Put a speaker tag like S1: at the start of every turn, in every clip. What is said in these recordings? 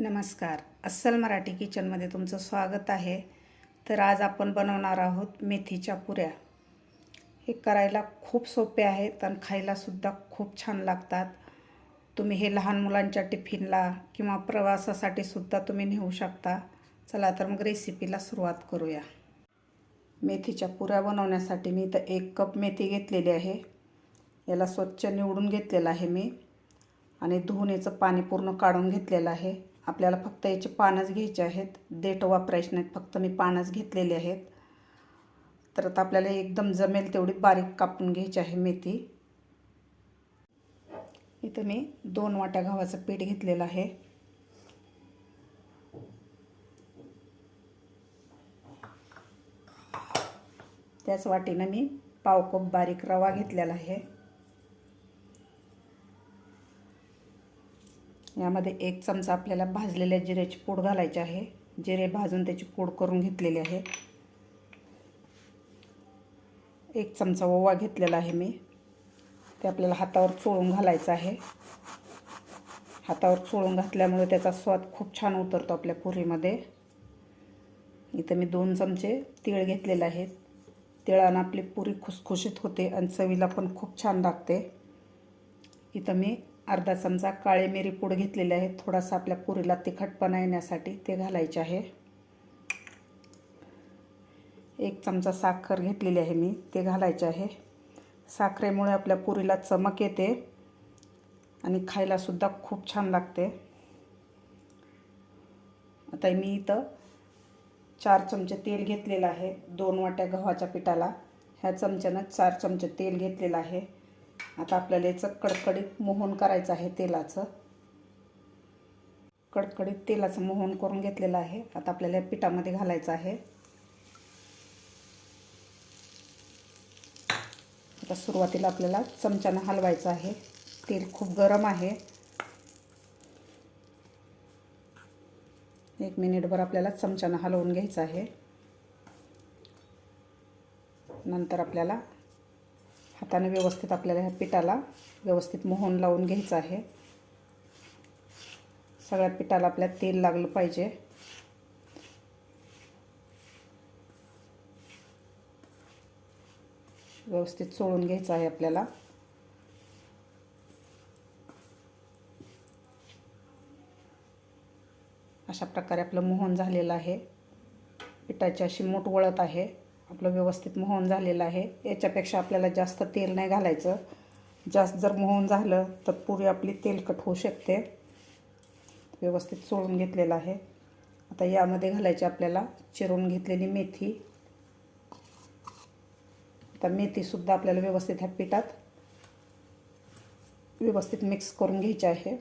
S1: नमस्कार. अस्सल मराठी किचनमध्ये तुमचं स्वागत आहे. तर आज आपण बनवणार आहोत मेथीच्या पुऱ्या. हे करायला खूप सोपे आहेत आणि खायलासुद्धा खूप छान लागतात. तुम्ही हे लहान मुलांच्या टिफिनला किंवा प्रवासासाठी सुद्धा तुम्ही नेऊ शकता. चला तर मग रेसिपीला सुरुवात करूया. मेथीच्या पुऱ्या बनवण्यासाठी मी इथं एक कप मेथी घेतलेली आहे. याला स्वच्छ निवडून घेतलेलं आहे मी. आणि धुवण्याचं पाणी पूर्ण काढून घेतलेलं आहे. आपल्याला फक्त याचे पानच घ्यायचे आहेत. देठ वापरायचे नाहीत फक्त मी पानच घेतलेले आहेत. तर आता आपल्याला एकदम जमेल तेवढी बारीक कापून घ्यायची आहे मेथी. इथं मी दोन वाट्या गव्हाचं पीठ घेतलेलं आहे. त्याच वाटीनं मी पाव कप बारीक रवा घेतलेला आहे. यामध्ये एक चमचा आपल्याला भाजलेल्या जिऱ्याची पूड घालायची आहे. जिरे भाजून त्याची पूड करून घेतलेली आहे. एक चमचा ओवा घेतलेला आहे मी. ते आपल्याला हातावर चोळून घालायचं आहे. हातावर चोळून घातल्यामुळे त्याचा स्वाद खूप छान उतरतो आपल्या पुरीमध्ये. इथं मी दोन चमचे तीळ घेतलेले आहेत. तिळानं आपली पुरी खुसखुशीत होते आणि चवीला पण खूप छान लागते. इथं मी अर्धा चमचा काळे मिरी पूड घेतलेले आहे थोडासा आपल्या पुरीला तिखटपणा येण्यासाठी ते घालायचे आहे. एक चमचा साखर घेतलेली आहे मी ते घालायचे आहे. साखरेमुळे आपल्या पुरीला चमक येते आणि खायलासुद्धा खूप छान लागते. आता मी इथं चार चमचे तेल घेतलेलं आहे दोन वाट्या गव्हाच्या पिठाला. ह्या चमच्यानं चार चमचे तेल घेतलेलं आहे. आता आपल्याला याचं कडकडीत मोहन करायचं आहे तेलाचं. कडकडीत तेलाचं मोहन करून घेतलेलं आहे. आता आपल्याला पिठामध्ये घालायचं आहे. आता सुरुवातीला आपल्याला चमच्यानं हलवायचं आहे. तेल खूप गरम आहे. एक मिनिटभर आपल्याला चमच्यानं हलवून घ्यायचं आहे. नंतर आपल्याला हाताने व्यवस्थित आपल्याला ह्या पिठाला व्यवस्थित मोहन लावून घ्यायचं आहे. सगळ्या पिठाला आपल्या तेल लागलं पाहिजे. व्यवस्थित चोळून घ्यायचं आहे आपल्याला. अशा प्रकारे आपलं मोहन झालेलं आहे. पिठाची अशी मोठ वळत आहे. आपलं व्यवस्थित मोहन झालेलं आहे. याच्यापेक्षा आपल्याला जास्त तेल नाही घालायचं. जास्त जर मोहन झालं तर पुरी आपली तेलकट होऊ शकते. व्यवस्थित सोडून घेतलेलं आहे. आता यामध्ये घालायची आपल्याला चिरून घेतलेली मेथी. आता मेथीसुद्धा आपल्याला व्यवस्थित ह्या पिठात व्यवस्थित मिक्स करून घ्यायची आहे.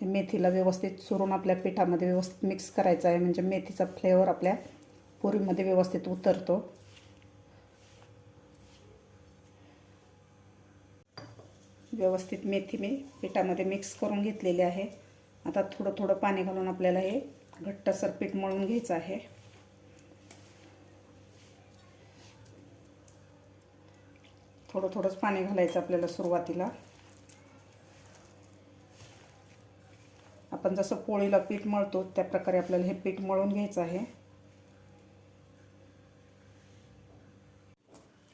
S1: मेथीला व्यवस्थित चुरून आपल्या पिठामध्ये व्यवस्थित मिक्स करायचं आहे. म्हणजे मेथीचा फ्लेवर आपल्या पुरीमध्ये व्यवस्थित उतरतो. व्यवस्थित मेथी मी पिठामध्ये मिक्स करून घेतलेली आहे. आता थोडं थोडं पाणी घालून आपल्याला हे घट्टसर पीठ मळून घ्यायचं आहे. थोडं थोडंच पाणी घालायचं आपल्याला सुरुवातीला. आपण जसं पोळीला पीठ मळतो त्या प्रकारे आपल्याला हे पीठ मळून घ्यायचं आहे.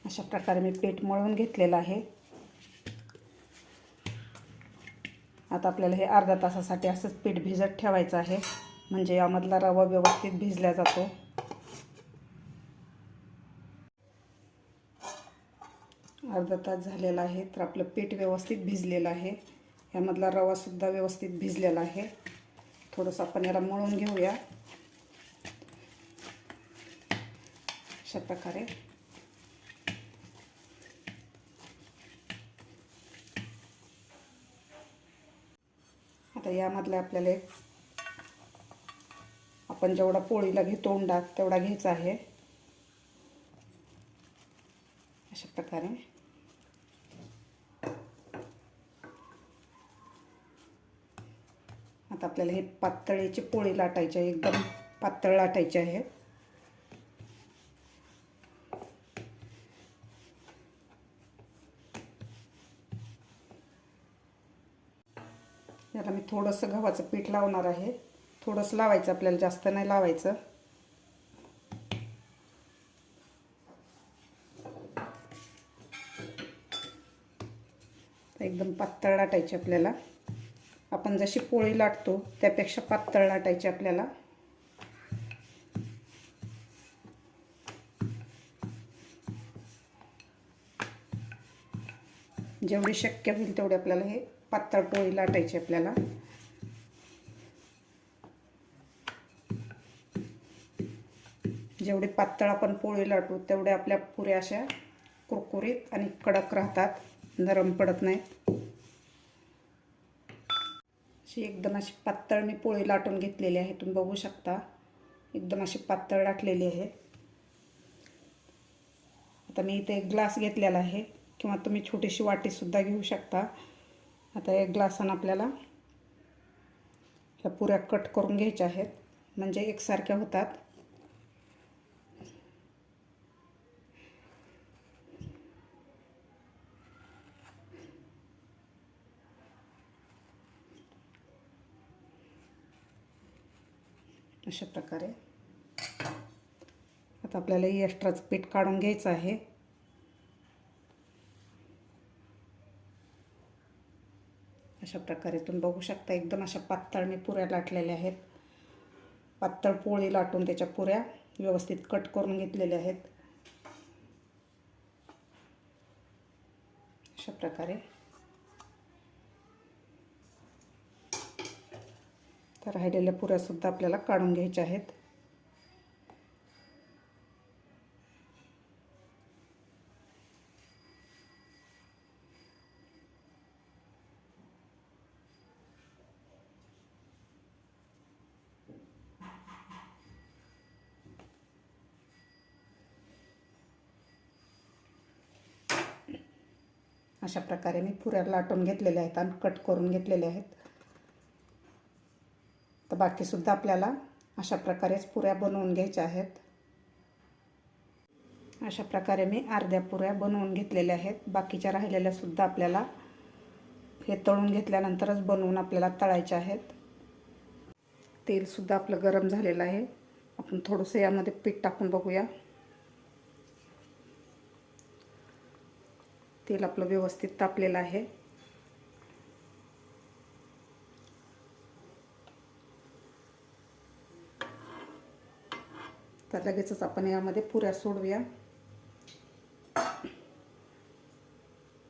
S1: अशा प्रकारे मी पीठ मळून घेतलेलं आहे. आता आपल्याला हे अर्धा तासासाठी असंच पीठ भिजत ठेवायचं आहे. म्हणजे यामधला रवा व्यवस्थित भिजला जातो. अर्धा तास झालेला आहे तर आपलं पीठ व्यवस्थित भिजलेलं आहे. यामधला रवासुद्धा व्यवस्थित भिजलेला आहे. थोडंसं आपण याला मळून घेऊया. अशा प्रकारे. आता यामधला आपल्याला एक आपण जेवढा पोळीला घेतो उंडा तेवढा घ्यायचा आहे. अशा प्रकारे. आता आपल्याला हे पातळीची पोळी लाटायची आहे एकदम पातळ लाटायची आहे. याला मी थोडंसं गव्हाचं पीठ लावणार आहे. थोडंसं लावायचं आपल्याला जास्त नाही लावायचं. एकदम पातळ लाटायची आपल्याला. आपण जशी पोळी लाटतो त्यापेक्षा पातळ लाटायची आपल्याला. जेवढी शक्य होईल तेवढे आपल्याला हे पातळ पोळी लाटायची आपल्याला. जेवढी पातळ आपण पोळी लाटू तेवढे आपल्या पुऱ्या अशा कुरकुरीत आणि कडक राहतात नरम पडत नाहीत. अशी एकदम अशी पातळ मी पोळी लाटून घेतलेली आहे तुम्ही बघू शकता. एकदम अशी पातळ लाटलेली आहे. आता मी इथे एक ग्लास घेतलेला आहे किंवा तुम्ही छोटीशी वाटीसुद्धा घेऊ शकता. आता एक ग्लासानं आपल्याला ह्या पुऱ्या कट करून घ्यायच्या आहेत. म्हणजे एकसारख्या होतात. अशा प्रकारे. आता आपल्याला एक्स्ट्राचं पीठ काढून घ्यायचं आहे. अशा प्रकारे तुम्ही बघू शकता एकदम अशा पातळ मी पुऱ्या लाटलेल्या आहेत. पातळ पोळी लाटून त्याच्या पुऱ्या व्यवस्थित कट करून घेतलेल्या आहेत. अशा प्रकारे. तर राहिलेल्या पुऱ्यासुद्धा आपल्याला काढून घ्यायच्या आहेत. अशा प्रकारे मी पुऱ्या लाटून घेतलेल्या आहेत आणि कट करून घेतलेल्या आहेत. तर बाकीसुद्धा आपल्याला अशा प्रकारेच पुऱ्या बनवून घ्यायच्या आहेत. अशा प्रकारे मी अर्ध्या पुऱ्या बनवून घेतलेल्या आहेत. बाकीच्या राहिलेल्यासुद्धा आपल्याला हे तळून घेतल्यानंतरच बनवून आपल्याला तळायच्या आहेत. तेलसुद्धा आपलं गरम झालेलं आहे. आपण थोडंसं यामध्ये पीठ टाकून बघूया. तेल आपलं व्यवस्थित तापलेलं आहे. तर लगेचच आपण यामध्ये पुऱ्या सोडूया.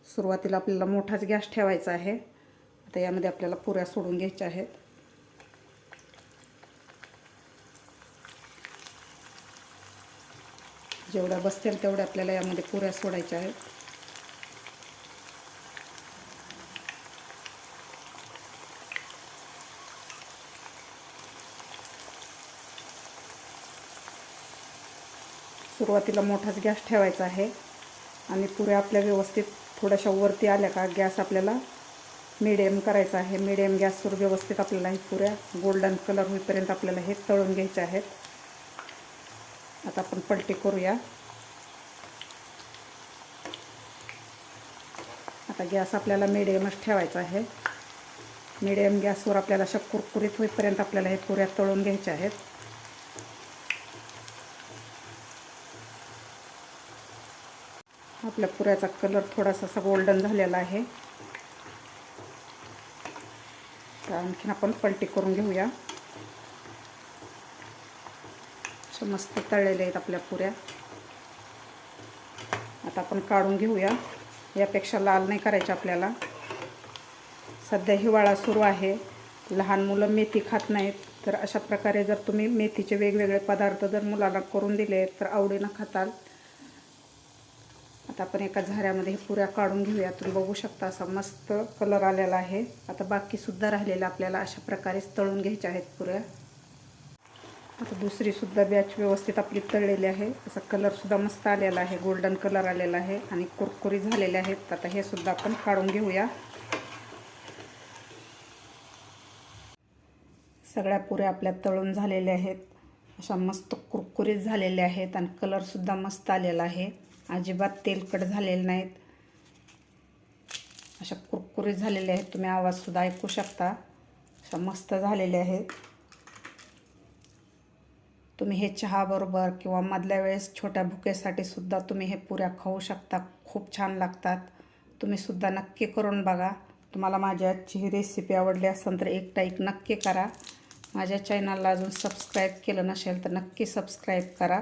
S1: सुरुवातीला आपल्याला मोठाच गॅस ठेवायचा आहे. आता यामध्ये आपल्याला पुऱ्या सोडून घ्यायच्या आहेत. जेवढ्या बसतील तेवढ्या आपल्याला यामध्ये पुऱ्या सोडायच्या आहेत. सुरुवातीला मोठाच गॅस ठेवायचा आहे आणि पुऱ्या आपल्या व्यवस्थित थोड्याशा वरती आल्या का गॅस आपल्याला मिडियम करायचा आहे. मिडियम गॅसवर व्यवस्थित आपल्याला हे पुऱ्या गोल्डन कलर होईपर्यंत आपल्याला हे तळून घ्यायचे आहेत. आता आपण पलटी करूया. आता गॅस आपल्याला मिडियमच ठेवायचा आहे. मिडियम गॅसवर आपल्याला अशा कुरकुरीत होईपर्यंत आपल्याला हे पुऱ्या तळून घ्यायच्या आहेत. आपल्या पुऱ्याचा कलर थोडासा असा गोल्डन झालेला आहे. तर आणखीन आपण पलटी करून घेऊया. मस्त तळलेल्या आहेत आपल्या पुऱ्या. आता आपण काढून घेऊया. यापेक्षा लाल नाही करायचे आपल्याला. सध्या हिवाळा सुरू आहे. लहान मुलं मेथी खात नाहीत. तर अशा प्रकारे जर तुम्ही मेथीचे वेगवेगळे पदार्थ जर मुलांना करून दिले तर आवडीनं खाताल. आता आपण एका झाऱ्यामध्ये हे पुऱ्या काढून घेऊया. तुम्ही बघू शकता असा मस्त कलर आलेला आहे. आता बाकीसुद्धा राहिलेला आपल्याला अशा प्रकारेच तळून घ्यायच्या आहेत पुऱ्या. आता दुसरीसुद्धा बॅच व्यवस्थित आपली तळलेली आहे. असा कलरसुद्धा मस्त आलेला आहे. गोल्डन कलर आलेला आहे आणि कुरकुरी झालेले आहेत. आता हे सुद्धा आपण काढून घेऊया. सगळ्या पुऱ्या आपल्या तळून झालेल्या आहेत. अशा मस्त कुरकुरीत झालेल्या आहेत आणि कलरसुद्धा मस्त आलेला आहे. अजिबात तेलकट झालेले नाहीत. अशा कुरकुरीत झालेल्या आहेत. तुम्ही आवाजसुद्धा ऐकू शकता. अशा मस्त झालेले आहेत. तुम्ही हे चहाबरोबर किंवा मधल्या वेळेस छोट्या भुकेसाठी सुद्धा तुम्ही हे पुऱ्या खाऊ शकता. खूप छान लागतात. तुम्ही सुद्धा नक्की करून बघा. तुम्हाला माझी आजची ही रेसिपी आवडली असेल तर एक टाईक नक्की करा. माझ्या चॅनलला अजून सबस्क्राईब केलं नसेल तर नक्की सबस्क्राईब करा.